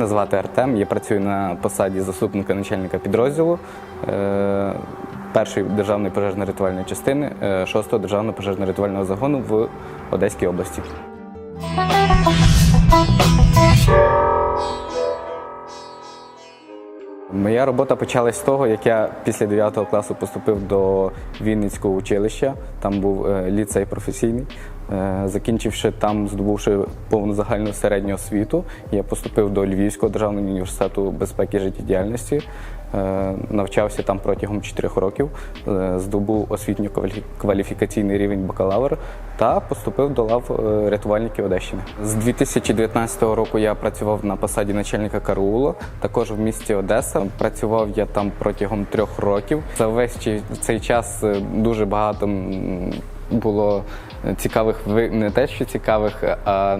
Мене звати Артем, я працюю на посаді заступника начальника підрозділу е, першої державної пожежно-рятувальної частини е, 6-го державного пожежно-рятувального загону в Одеській області. Моя робота почалась з того, як я після 9 класу поступив до Вінницького училища. Там був е, ліцей професійний. Е, Закінчивши там, здобувши повну загальну середню освіту, я поступив до Львівського державного університету безпеки життєдіяльності. Е, Навчався там протягом 4 років, е, здобув освітньо-кваліфікаційний рівень бакалавр та поступив до лав рятувальників Одещини. З 2019 року я працював на посаді начальника караулу, також в місті Одеса. Працював я там протягом трьох років. За весь цей час дуже багато було цікавих ви- не те, що цікавих, а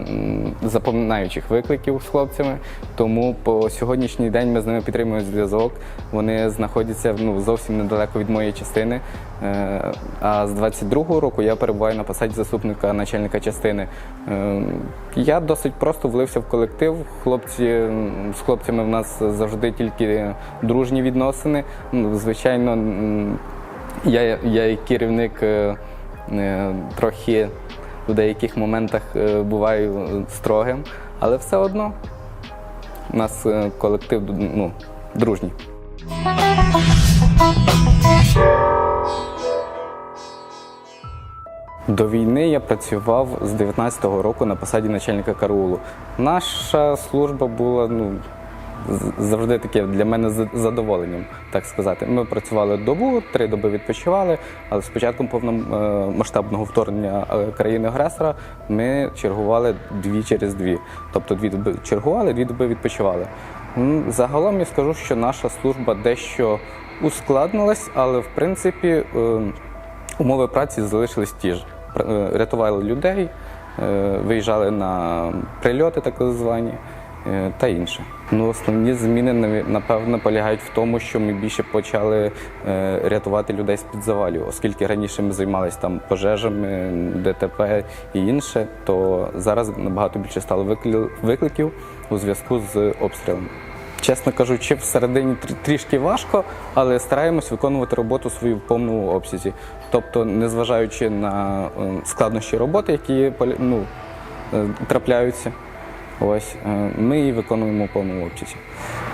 запоминаючих викликів з хлопцями. Тому по сьогоднішній день ми з ними підтримуємо зв'язок. Вони знаходяться ну, зовсім недалеко від моєї частини. Е, А з 22-го року я перебуваю на посаді заступника начальника частини. Е, Я досить просто влився в колектив. Хлопці з хлопцями в нас завжди тільки дружні відносини. Ну, Звичайно, я, я як керівник е, трохи в деяких моментах е, буваю строгим, але все одно у нас е, колектив ну, дружній. До війни я працював з 19-го року на посаді начальника караулу. Наша служба була ну, завжди таке для мене задоволенням, так сказати. Ми працювали добу, три доби відпочивали, але з початком повномасштабного вторгнення е, країни-агресора ми чергували дві через дві. Тобто дві доби чергували, дві доби відпочивали. Загалом я скажу, що наша служба дещо ускладнилась, але в принципі. е, Умови праці залишились ті ж. Е, Рятували людей, е, виїжджали на прильоти, так звані, е, та інше. Ну, основні зміни напевно полягають в тому, що ми більше почали е, рятувати людей з-під завалів, оскільки раніше ми займалися там пожежами, ДТП і інше, то зараз набагато більше стало викликів у зв'язку з обстрілами. Чесно кажучи, всередині трі- трішки важко, але стараємось виконувати роботу свою в повному обсязі. Тобто, незважаючи на е, складнощі роботи, які ну, е, трапляються, ось е, ми її виконуємо в повному обсязі.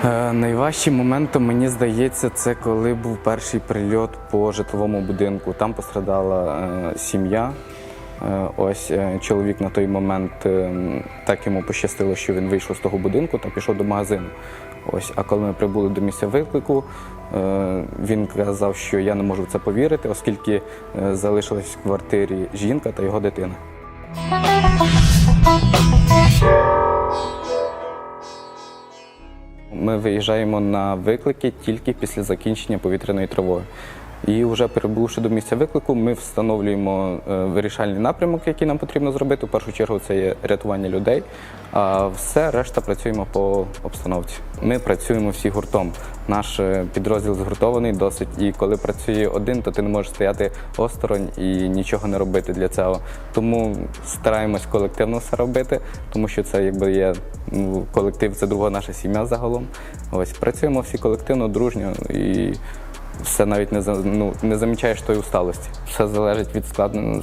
Е, Найважчим моментом, мені здається, це коли був перший прильот по житловому будинку. Там пострадала е, сім'я. Ось чоловік на той момент так йому пощастило, що він вийшов з того будинку та пішов до магазину. Ось, а коли ми прибули до місця виклику, він казав, що я не можу в це повірити, оскільки залишилась в квартирі жінка та його дитина. Ми виїжджаємо на виклики тільки після закінчення повітряної тривоги. І вже прибувши до місця виклику, ми встановлюємо е, вирішальний напрямок, який нам потрібно зробити. В першу чергу це є рятування людей, а все решта працюємо по обстановці. Ми працюємо всі гуртом. Наш е, підрозділ згуртований досить. І коли працює один, то ти не можеш стояти осторонь і нічого не робити для цього. Тому стараємось колективно все робити, тому що це якби є ну, колектив, це друга наша сім'я загалом. Ось працюємо всі колективно, дружньо і все навіть не ну, не замічаєш тої усталості. Все залежить від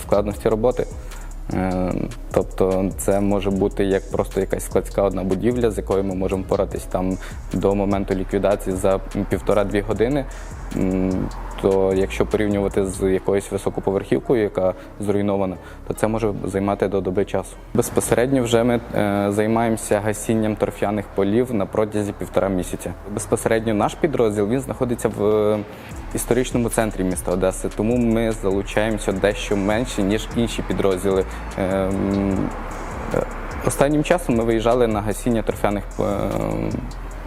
складності роботи. Е, Тобто це може бути як просто якась складська одна будівля, з якою ми можемо поратись там до моменту ліквідації за півтора-дві години. То якщо порівнювати з якоюсь високоповерхівкою, яка зруйнована, то це може займати до доби часу. Безпосередньо вже ми е, займаємося гасінням торфяних полів на протязі півтора місяця. Безпосередньо наш підрозділ він знаходиться в е, історичному центрі міста Одеси, тому ми залучаємося дещо менше ніж інші підрозділи. Е, Останнім часом ми виїжджали на гасіння торфяних е,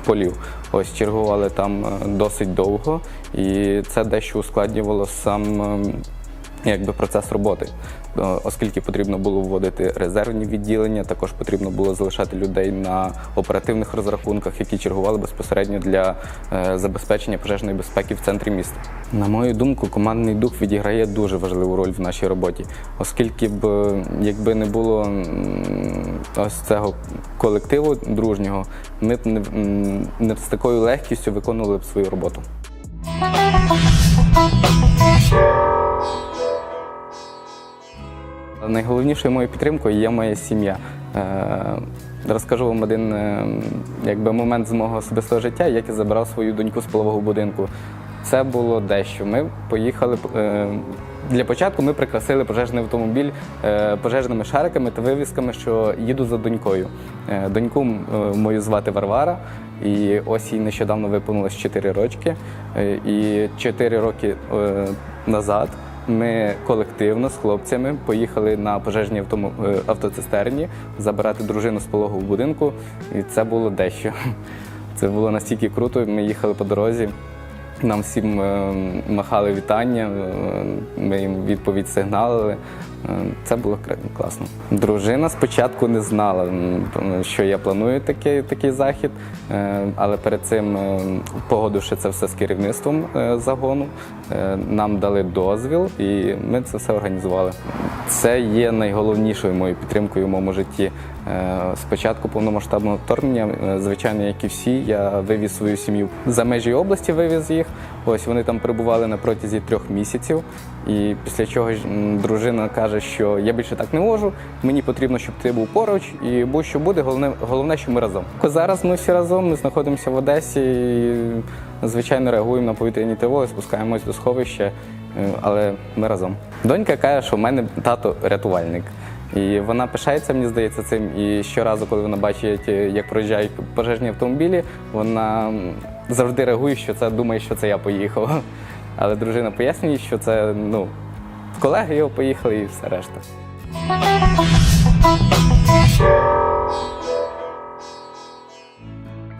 полів. Ось чергували там е, досить довго, і це дещо ускладнювало сам, ем, якби процес роботи, Е, оскільки потрібно було вводити резервні відділення, також потрібно було залишати людей на оперативних розрахунках, які чергували безпосередньо для е, забезпечення пожежної безпеки в центрі міста. На мою думку, командний дух відіграє дуже важливу роль в нашій роботі, оскільки б якби не було ось цього колективу дружнього, ми б не, з такою легкістю виконували б свою роботу. Найголовнішою моєю підтримкою є моя сім'я. Е, Розкажу вам один е, якби, момент з мого особистого життя, як я забирав свою доньку з полового будинку. Це було дещо. Ми поїхали. е, Для початку ми прикрасили пожежний автомобіль пожежними шариками та вивісками, що їду за донькою. Доньку мою звати Варвара, і ось їй нещодавно виповнилось 4 рочки. І 4 роки назад ми колективно з хлопцями поїхали на пожежній е, автоцистерні забирати дружину з пологового будинку, і це було дещо. Це було настільки круто. Ми їхали по дорозі. Нам всім е, махали вітання, е, ми їм відповідь сигналили. Е, Це було класно. Дружина спочатку не знала, що я планую такий, такий захід, е, але перед цим, е, погодивши це все з керівництвом загону, нам дали дозвіл і ми це все організували. Це є найголовнішою моєю підтримкою в моєму житті. Спочатку повномасштабного вторгнення, звичайно, як і всі, я вивіз свою сім'ю за межі області, вивіз їх. Ось вони там перебували на протязі трьох місяців. І після чого дружина каже, що я більше так не можу, мені потрібно, щоб ти був поруч, і будь-що буде, головне, головне, що ми разом. Зараз ми всі разом, ми знаходимося в Одесі, і, звичайно, реагуємо на повітряні тривоги, спускаємось до сховища, е, але ми разом. Донька каже, що в мене тато рятувальник. І вона пишається, мені здається, цим. І щоразу, коли вона бачить, е, як проїжджають пожежні автомобілі, вона завжди реагує, що це думає, що це я поїхав. Але дружина пояснює, що це ну, колеги його поїхали і все решта.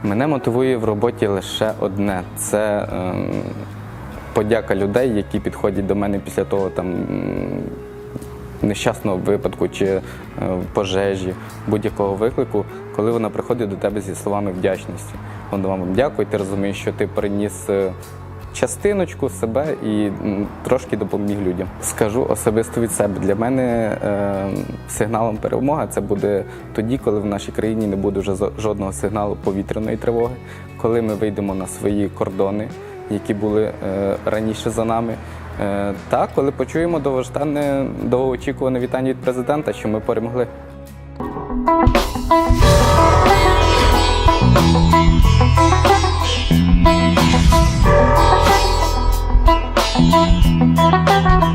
Мене мотивує в роботі лише одне це ем, подяка людей, які підходять до мене після того там. Нещасного випадку чи е, пожежі, будь-якого виклику, коли вона приходить до тебе зі словами вдячності. Вона вам дякую, ти розумієш, що ти приніс е, частиночку себе і трошки допоміг людям. Скажу особисто від себе. Для мене е, сигналом перемоги це буде тоді, коли в нашій країні не буде вже жодного сигналу повітряної тривоги, коли ми вийдемо на свої кордони, які були е, раніше за нами. Е, та коли почуємо довгождане, довгоочікуване вітання від президента, що ми перемогли. Thank you. Thank you.